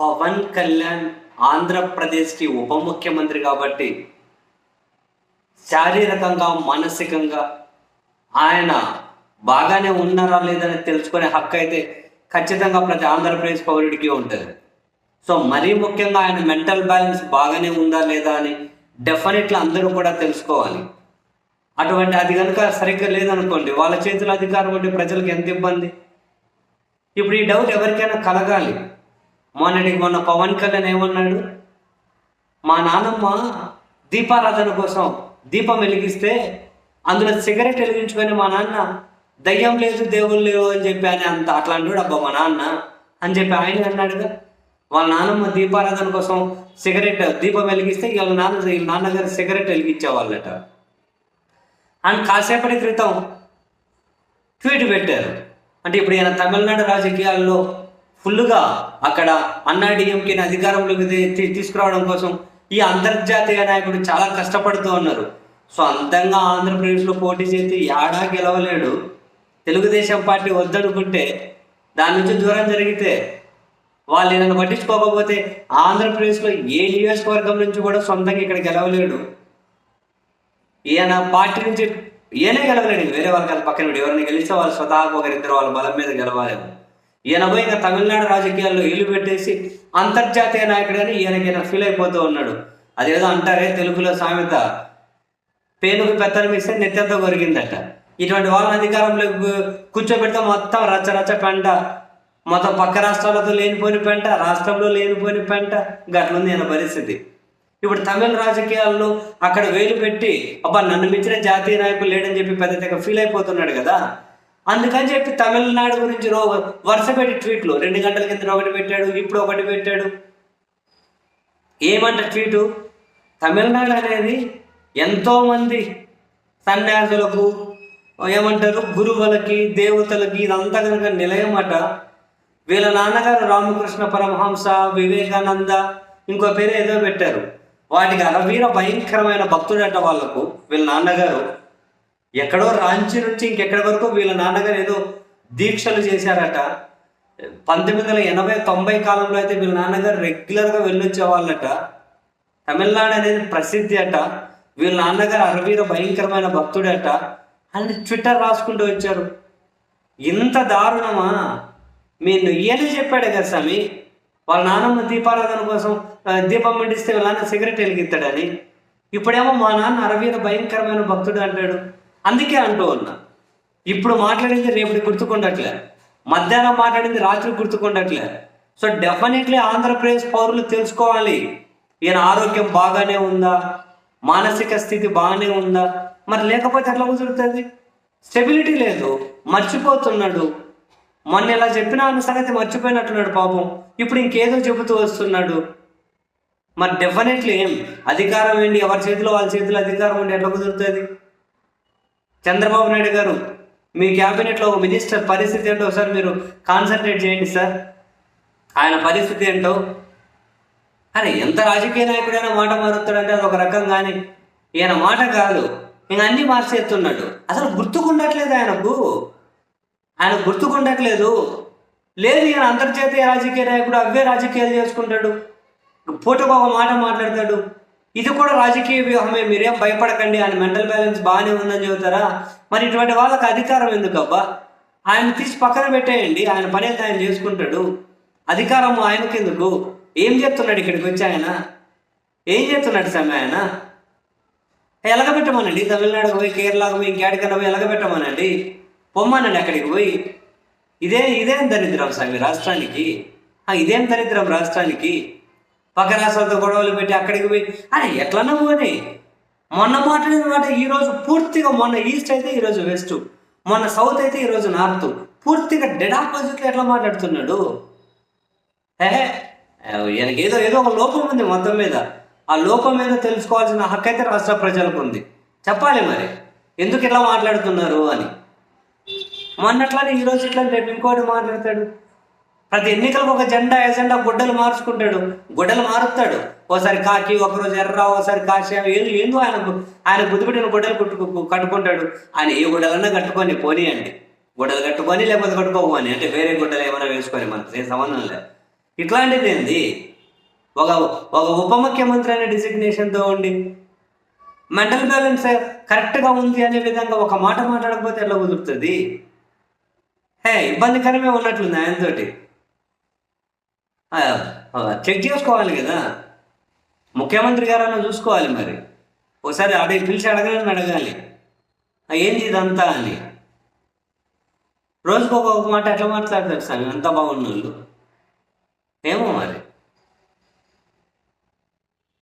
పవన్ కళ్యాణ్ ఆంధ్రప్రదేశ్కి ఉప ముఖ్యమంత్రి కాబట్టి శారీరకంగా మానసికంగా ఆయన బాగానే ఉన్నారా లేదని తెలుసుకునే హక్కు అయితే ఖచ్చితంగా ప్రతి ఆంధ్రప్రదేశ్ పౌరుడికి ఉంటుంది. సో మరీ ముఖ్యంగా ఆయన మెంటల్ బ్యాలెన్స్ బాగానే ఉందా లేదా అని డెఫినెట్లీ అందరూ కూడా తెలుసుకోవాలి. అటువంటి అది కనుక సరిగ్గా లేదనుకోండి వాళ్ళ చేతిలో అధికారం ఉంటే ప్రజలకు ఎంత ఇబ్బంది? ఇప్పుడు ఈ డౌట్ ఎవరికైనా కలగాలి. మొన్నటికి మొన్న పవన్ కళ్యాణ్ ఏమన్నాడు? మా నాన్నమ్మ దీపారాధన కోసం దీపం వెలిగిస్తే అందులో సిగరెట్ వెలిగించుకొని మా నాన్న దయ్యం లేదు దేవుళ్ళు లేవు అని చెప్పి అని అంత అట్లా అంటాడు అబ్బా మా నాన్న అని చెప్పి ఆయన అన్నాడుగా. వాళ్ళ నాన్నమ్మ దీపారాధన కోసం సిగరెట్ దీపం వెలిగిస్తే వీళ్ళ నాన్న వీళ్ళ నాన్నగారు సిగరెట్ వెలిగించేవాళ్ళట. అండ్ కాసేపటి క్రితం ట్వీట్ పెట్టారు. అంటే ఇప్పుడు ఈయన తమిళనాడు రాజకీయాల్లో ఫుల్గా అక్కడ అన్నా డిఎంకేని అధికారంలోకి తీసుకురావడం కోసం ఈ అంతర్జాతీయ నాయకుడు చాలా కష్టపడుతూ ఉన్నారు. సో అంతంగా ఆంధ్రప్రదేశ్లో పోటీ చేసి యాడా గెలవలేడు. తెలుగుదేశం పార్టీ వద్దనుకుంటే దాని నుంచి దూరం జరిగితే వాళ్ళు నన్ను పట్టించుకోకపోతే ఆంధ్రప్రదేశ్లో ఏ నియోజకవర్గం నుంచి కూడా సొంతంగా ఇక్కడ గెలవలేడు. ఈయన పార్టీ నుంచి ఈయనే గెలవలేడు. వేరే వాళ్ళకి పక్కన ఎవరిని గెలిస్తే వాళ్ళు స్వతహాగా ఒకరిద్దరు వాళ్ళ బలం మీద గెలవాలి. ఈయనపై ఇంకా తమిళనాడు రాజకీయాల్లో ఇల్లు పెట్టేసి అంతర్జాతీయ నాయకుడని అని ఈయనకి ఫీల్ అయిపోతూ ఉన్నాడు. అదేదో అంటారే తెలుగులో సామెత. పేనుకు పెత్తనం ఇస్తే నెత్తంతో కొరిగిందట ఇటువంటి వాళ్ళని అధికారంలో కూర్చోబెడితే మొత్తం రచ్చ రచ్చ పెంట. మొత్తం పక్క రాష్ట్రాలతో లేనిపోయిన పెంట రాష్ట్రంలో లేనిపోని పెంట. గట్లుంది ఈయన పరిస్థితి. ఇప్పుడు తమిళ రాజకీయాల్లో అక్కడ వేలు పెట్టి అబ్బా నన్ను మించిన జాతీయ నాయకులు లేడని చెప్పి పెద్ద తెగ ఫీల్ అయిపోతున్నాడు కదా. అందుకని చెప్పి తమిళనాడు గురించి రో వరుస పెట్టి ట్వీట్లు. రెండు గంటల కింద ఒకటి పెట్టాడు ఇప్పుడు ఒకటి పెట్టాడు. ఏమంట ట్వీటు? తమిళనాడు అనేది ఎంతోమంది సన్యాసులకు ఏమంటారు గురువులకి దేవతలకి ఇదంతా కనుక నిలయం అట. వీళ్ళ నాన్నగారు రామకృష్ణ పరమహంస వివేకానంద ఇంకో పేరు ఏదో పెట్టారు. వాటికి అరవీర భయంకరమైన భక్తుడట వాళ్ళకు వీళ్ళ నాన్నగారు. ఎక్కడో రాంచి నుంచి ఇంకెక్కడి వరకు వీళ్ళ నాన్నగారు ఏదో దీక్షలు చేశారట. పంతొమ్మిది వందల ఎనభై తొంభై కాలంలో అయితే వీళ్ళ నాన్నగారు రెగ్యులర్గా వెళ్ళొచ్చేవాళ్ళట. తమిళనాడు అనేది ప్రసిద్ధి అట. వీళ్ళ నాన్నగారు అరవీర భయంకరమైన భక్తుడట. అని ట్విట్టర్ రాసుకుంటూ వచ్చారు. ఇంత దారుణమా? మీరు ఈయనే చెప్పాడు కదా స్వామి. వాళ్ళ నాన్నమ్మ దీపారాధన కోసం దీపం మండిస్తే వాళ్ళ నాన్న సిగరెట్ వెలిగిస్తాడని. ఇప్పుడేమో మా నాన్న అరవీర భయంకరమైన భక్తుడు అంటాడు. అందుకే అంటూ ఉన్నా. ఇప్పుడు మాట్లాడింది రేపటి గుర్తుకుండట్లే. మధ్యాహ్నం మాట్లాడింది రాత్రి గుర్తుకుండట్లే. సో డెఫినెట్లీ ఆంధ్రప్రదేశ్ పౌరులు తెలుసుకోవాలి. ఈయన ఆరోగ్యం బాగానే ఉందా? మానసిక స్థితి బాగానే ఉందా? మరి లేకపోతే ఎట్లా కుదురుతుంది? స్టెబిలిటీ లేదు. మర్చిపోతున్నాడు. మొన్న ఇలా చెప్పిన అన్న సంగతి మర్చిపోయినట్టున్నాడు పాపం. ఇప్పుడు ఇంకేదో చెబుతూ వస్తున్నాడు. మరి డెఫినెట్లీ ఏం? అధికారం ఏంటి? ఎవరి చేతిలో? వాళ్ళ చేతిలో అధికారం ఉండి ఎట్లా కుదురుతుంది? చంద్రబాబు నాయుడు గారు మీ క్యాబినెట్లో ఒక మినిస్టర్ పరిస్థితి ఏంటో ఒకసారి మీరు కాన్సన్ట్రేట్ చేయండి సార్. ఆయన పరిస్థితి ఏంటో? అరే ఎంత రాజకీయ నాయకుడైనా మాట మారుతాడంటే అది ఒక రకం కానీ ఈయన మాట కాదు. నేను అన్ని మార్చేస్తున్నాడు. అసలు గుర్తుకుండట్లేదు ఆయనకు. ఆయన గుర్తుకుండట్లేదు. లేదు ఈయన అంతర్జాతీయ రాజకీయ నాయకుడు అవే రాజకీయాలు చేసుకుంటాడు. పూటకు ఒక మాట మాట్లాడతాడు. ఇది కూడా రాజకీయ వ్యూహమే మీరేం భయపడకండి ఆయన మెంటల్ బ్యాలెన్స్ బాగానే ఉందని చెబుతారా? మరి ఇటువంటి వాళ్ళకి అధికారం ఎందుకు అబ్బా? ఆయన తీసి పక్కన పెట్టేయండి ఆయన పని అయితే ఆయన చేసుకుంటాడు. అధికారం ఆయనకెందుకు? ఏం చెప్తున్నాడు ఇక్కడికి వచ్చి ఆయన? ఏం చెప్తున్నాడు సమ్మె ఆయన? ఎలగబెట్టమనండి తమిళనాడుకు పోయి కేరళకు పోయి ఇంకేడికన్నా పోయి ఎలగబెట్టమనండి. పొమ్మనండి అక్కడికి పోయి. ఇదే ఇదేం దరిద్రం స్వామి రాష్ట్రానికి? ఇదేం దరిద్రం రాష్ట్రానికి? పక్క రాష్ట్రాలతో గొడవలు పెట్టి అక్కడికి పోయి అరే ఎట్లన్నా పోనీ మొన్న మాట్లాడిన మాట ఈరోజు పూర్తిగా మొన్న ఈస్ట్ అయితే ఈరోజు వెస్ట్ మొన్న సౌత్ అయితే ఈరోజు నార్త్. పూర్తిగా డెడ్ ఆపోజిట్లో ఎట్లా మాట్లాడుతున్నాడు? ఏహే ఈయనకి ఏదో ఏదో ఒక లోపం ఉంది మొత్తం మీద. ఆ లోపం మీద తెలుసుకోవాల్సిన హక్కు అయితే రాష్ట్ర ప్రజలకు ఉంది. చెప్పాలి మరి ఎందుకు ఇట్లా మాట్లాడుతున్నారు అని. మొన్నట్లానే ఈరోజు ఇట్లా రేపు ఇంకోటి మాట్లాడతాడు. ప్రతి ఎన్నికలకు ఒక జెండా ఎజెండా గుడ్డలు మార్చుకుంటాడు. గుడ్డలు మారుస్తాడు ఓసారి కాకి ఒకరోజు ఎర్ర ఓసారి కాషాయం ఏదో ఏందో ఆయన ఆయన బుద్ధిపెట్టిన గుడ్డలు కుట్టుకు కట్టుకుంటాడు. ఆయన ఏ గుడ్డలన్నా కట్టుకొని పోనీయండి. గుడ్డలు కట్టుకొని లేకపోతే కట్టుకోమని అంటే వేరే గుడ్డలు ఏమైనా వేసుకొని మనకి ఏం సంబంధం లేదు. ఇట్లాంటిది ఏంది? ఒక ఒక ఉప ముఖ్యమంత్రి అనే డిసిగ్నేషన్తో ఉండి మెంటల్ బ్యాలెన్స్ కరెక్ట్గా ఉంది అనే విధంగా ఒక మాట మాట్లాడకపోతే ఎట్లా కుదురుతుంది? హే ఇబ్బందికరమే ఉన్నట్లుంది ఆయనతోటి. చెక్ చేసుకోవాలి కదా. ముఖ్యమంత్రి గారన్నా చూసుకోవాలి మరి. ఒకసారి అడిగి పిలిచి అడగాలని అడగాలి. ఏంది ఇదంతా అని. రోజుకు ఒక మాట ఎట్లా మాట్లాడతారు సార్? అంత బాగున్న వాళ్ళు ఏమో మరి.